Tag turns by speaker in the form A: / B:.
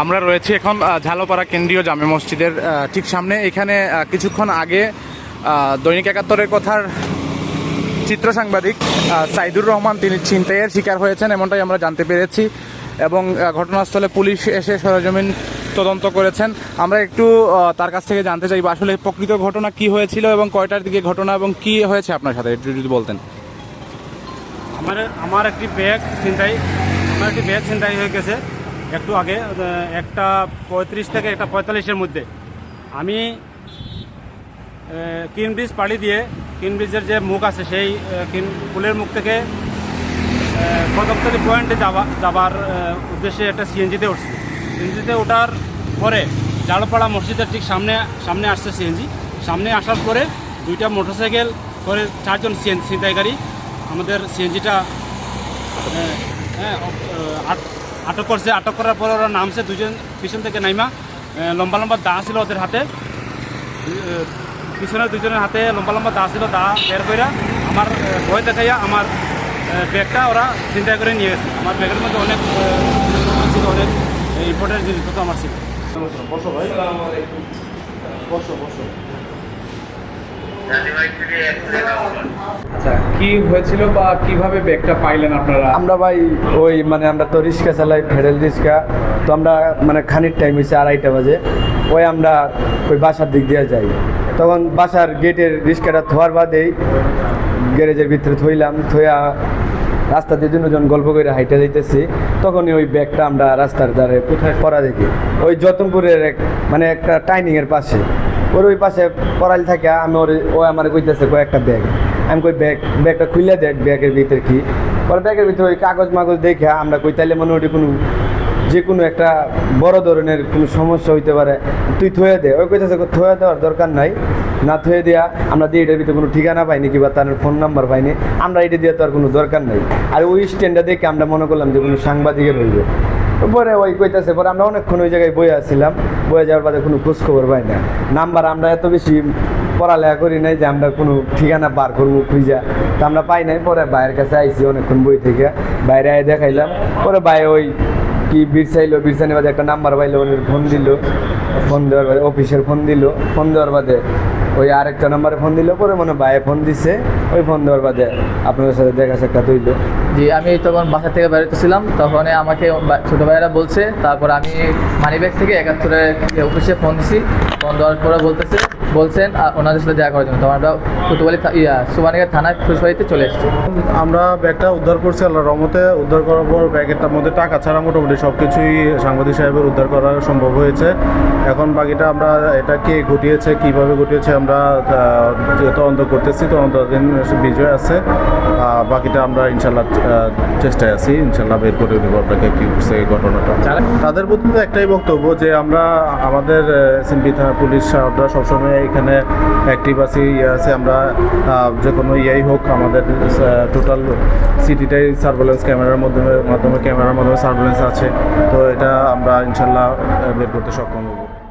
A: আমরা রয়েছি এখন ঝালপাড়া কেন্দ্রীয় জামে মসজিদের ঠিক সামনে। এখানে কিছুক্ষণ আগে দৈনিক একাত্তরের কথার চিত্র সাংবাদিক সাইদুর রহমান, তিনি ছিনতাইয়ের শিকার হয়েছেন, এমনটাই আমরা জানতে পেরেছি। এবং ঘটনাস্থলে পুলিশ এসে সরজমিন তদন্ত করেছেন। আমরা একটু তার কাছ থেকে জানতে চাইব, আসলে প্রকৃত ঘটনা কি হয়েছিল এবং কয়টার দিকে ঘটনা এবং কি হয়েছে আপনার সাথে, একটু যদি বলতেন।
B: আমার আমার একটি ব্যাগ ছিনতাই, আমার একটি ব্যাগ ছিনতাই হয়ে গেছে। একটু আগে একটা পঁয়ত্রিশ থেকে একটা পঁয়তাল্লিশের মধ্যে। আমি কিন ব্রিজ পাড়ি দিয়ে কিন ব্রিজের যে মুখ আছে, সেই কিন পুলের মুখ থেকে কদমতলি পয়েন্টে যাওয়া, যাবার উদ্দেশ্যে একটা সিএনজিতে উঠছি। সিএনজিতে ওঠার পরে জালপাড়া মসজিদের ঠিক সামনে সামনে আসছে সিএনজি। সামনে আসার পরে দুইটা মোটরসাইকেল করে চারজন সিএন ছিনতাইকারী আমাদের সিএনজিটা হ্যাঁ আট- আটক করছে। আটক করার পরে ওরা নামছে দুজন পিছন থেকে নাইমা। লম্বা লম্বা দা ছিল ওদের হাতে। পিছনের দুজনের হাতে লম্বা লম্বা দা ছিল দা বের করে আমার ভয় দেখাইয়া আমার ব্যাগটা ওরা চিন্তা করে নিয়ে গেছে। আমার ব্যাগের মধ্যে অনেক ছিল, অনেক ইম্পর্টেন্ট জিনিসপত্র আমার ছিল।
A: আচ্ছা কি হয়েছিল বা কীভাবে ব্যাগটা পাইলেন আপনারা?
C: আমরা ভাই ওই মানে আমরা তো রিক্সা চালাই ফেডারেল রিক্সা। তো আমরা মানে খানির টাইম হয়েছে আড়াইটা বাজে। ওই আমরা ওই বাসার দিক দিয়ে যাই। তখন বাসার গেটের রিক্সাটা থোয়ার বাদেই গ্যারেজের ভিতরে থইলাম। থইয়া রাস্তা দিয়ে দুজন গল্প করে হাইটে যাইতেছি। তখনই ওই ব্যাগটা আমরা রাস্তার ধারে কোথায়? পড়া দেখি। ওই যতনপুরের এক মানে একটা টাইনিংয়ের পাশে। ওর ওই পাশে পড়াল থাকে, আমি ওর, ও আমার কইতেছে কয়েকটা ব্যাগ আমি কই, ব্যাগ, ব্যাগটা খুলে দেখ ব্যাগের ভিতরে কি? পরে ব্যাগের ভিতরে ওই কাগজ মাগজ দেখে আমরা কই, তাইলে মনে ওটি কোনো যে কোনো একটা বড় ধরনের কোনো সমস্যা হইতে পারে। তুই থয়ে দে। ওই কইতেছে থয়ে দেওয়ার দরকার নাই। না থয়ে দেয়া আমরা দিয়ে এটার ভিতরে কোনো ঠিকানা পাইনি কিংবা তার ফোন নাম্বার পাইনি। আমরা এটা দিয়ে তো আর কোনো দরকার নাই। আর ওই স্ট্যান্ডটা দেখে আমরা মনে করলাম যে কোনো সাংবাদিকের হইবে। পরে ওই কইতাছে, পরে আমরা অনেকক্ষণ ওই জায়গায় বয়ে আসছিলাম বয়ে যাওয়ার বাদে কোনো খোঁজ খবর পাই না। নাম্বার আমরা এত বেশি পড়ালেখা করি নাই যে আমরা কোনো ঠিকানা বার করব খুঁজা। তো আমরা পাই নাই, পরে ভাইয়ের কাছে আইসি অনেকক্ষণ বই থেকে। বাইরে আয় দেখাইলাম, পরে ভাই ওই কি বিরসাইলো বিরসানি বাদে একটা নাম্বার পাইলো ওদের ফোন দিল। ফোন দেওয়ার বাদে অফিসের ফোন দিল। ফোন দেওয়ার বাদে ওই আরেকটা নাম্বারে ফোন দিল, পরে মনে ভাইয়ে ফোন দিছে। ওই ফোন দেওয়ার বাদে আপনাদের সাথে দেখা সাক্ষাৎ হইল।
D: জি আমি তখন বাসা থেকে বেরোতেছিলাম তখন আমাকে ছোট ভাইয়েরা বলছে, তারপর আমি মানিব্যাগ থেকে একাত্তরে অফিসে ফোন দিছি। ফোন দেওয়ার পরে বলতেছে, বলছেন ওনাদের সাথে দেখা করার জন্য। তো আমরা কুতুবালি ইয়া সুবানিঘাট থানায় ফুসবাড়িতে চলে এসেছি।
E: আমরা ব্যাগটা উদ্ধার করছি আল্লাহ রহমতে। উদ্ধার করার পর ব্যাগেরটার মধ্যে টাকা ছাড়া মোটামুটি সব কিছুই সাংবাদিক সাহেবের উদ্ধার করা সম্ভব হয়েছে। এখন বাকিটা আমরা, এটা কে ঘটিয়েছে, কীভাবে ঘটিয়েছে, আমরা তদন্ত করতেছি। তদন্তাধীন বিজয় আছে। বাকিটা আমরা ইনশাল্লাহ চেষ্টায় আছি। ইনশাল্লাহ বের করে দেবো আপনাকে কী করছে এই ঘটনাটা। তাদের প্রতি তো একটাই বক্তব্য যে আমরা আমাদের এসএমপি থানা পুলিশ আমরা সবসময় এখানে অ্যাক্টিভ আছি ইয়ে আছে। আমরা যে কোনো ইয়েই হোক আমাদের টোটাল সিটিটাই সার্ভেলেন্স ক্যামেরার মাধ্যমে মাধ্যমে ক্যামেরার মাধ্যমে সার্ভেলেন্স আছে। তো এটা আমরা ইনশাল্লাহ বের করতে সক্ষম হব।